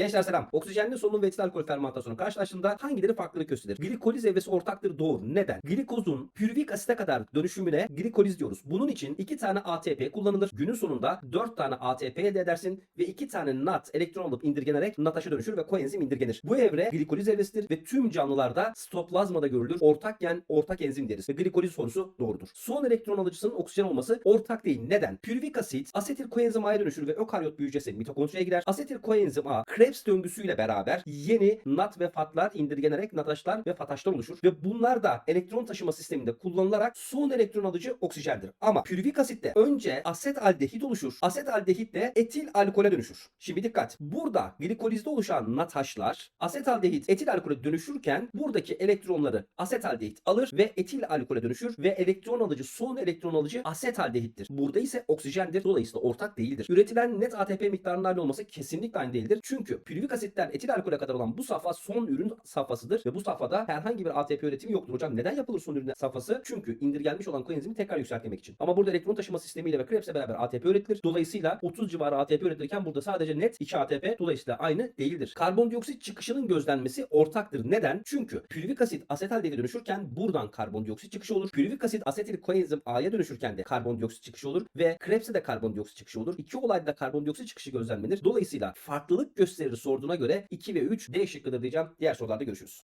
Gençler selam. Oksijenli solunum ve etil alkol fermentasyonu karşılaştığında hangileri farklılık gösterir? Glikoliz evresi ortaktır doğru. Neden? Glikozun pürvik asite kadar dönüşümüne glikoliz diyoruz. Bunun için 2 tane ATP kullanılır. Günün sonunda 4 tane ATP elde edersin ve 2 tane NAT elektron alıp indirgenerek NATAŞ'a dönüşür ve koenzim indirgenir. Bu evre glikoliz evresidir ve tüm canlılarda stoplazmada görülür. Ortak gen ortak enzim deriz ve glikoliz sorusu doğrudur. Son elektron alıcısının oksijen olması ortak değil. Neden? Pürvik asit asetil koenzim A'ya dönüşür ve ökaryot büyüyecesi mitokondriye girer. Asetil koenzim A Krebs döngüsüyle beraber yeni NAT ve FAT'lar indirgenerek NATAŞ'lar ve FATAŞ'lar oluşur ve bunlar da elektron taşıma sisteminde kullanılarak son elektron alıcı oksijendir. Ama pürvik asitte önce asetaldehit oluşur. Asetaldehit de etil alkole dönüşür. Şimdi dikkat. Burada glikolizde oluşan NATAŞ'lar asetaldehit etil alkole dönüşürken buradaki elektronları asetaldehit alır ve etil alkole dönüşür ve elektron alıcı son elektron alıcı asetaldehittir. Burada ise oksijendir. Dolayısıyla ortak değildir. Üretilen net ATP miktarının aynı olması kesinlikle aynı değildir. Çünkü pürvik asitten etil alkole kadar olan bu safha son ürün safhasıdır ve bu safhada herhangi bir ATP üretimi yoktur. Hocam neden yapılır son ürün safhası? Çünkü indirgenmiş olan koenzimi tekrar yükseltmek için. Ama burada elektron taşıma sistemiyle ve Krebs'le beraber ATP üretilir. Dolayısıyla 30 civarı ATP üretilirken burada sadece net 2 ATP dolayısıyla aynı değildir. Karbondioksit çıkışının gözlenmesi ortaktır. Neden? Çünkü pürvik asit asetaldehite dönüşürken buradan karbondioksit çıkışı olur. Pürvik asit asetil koenzim A'ya dönüşürken de karbondioksit çıkışı olur ve Krebs'e de karbondioksit çıkışı olur. İki olayda da karbondioksit çıkışı gözlenmenir. Dolayısıyla farklılık sorduğuna göre 2 ve 3 D şıkkıdır diyeceğim. Diğer sorularda görüşürüz.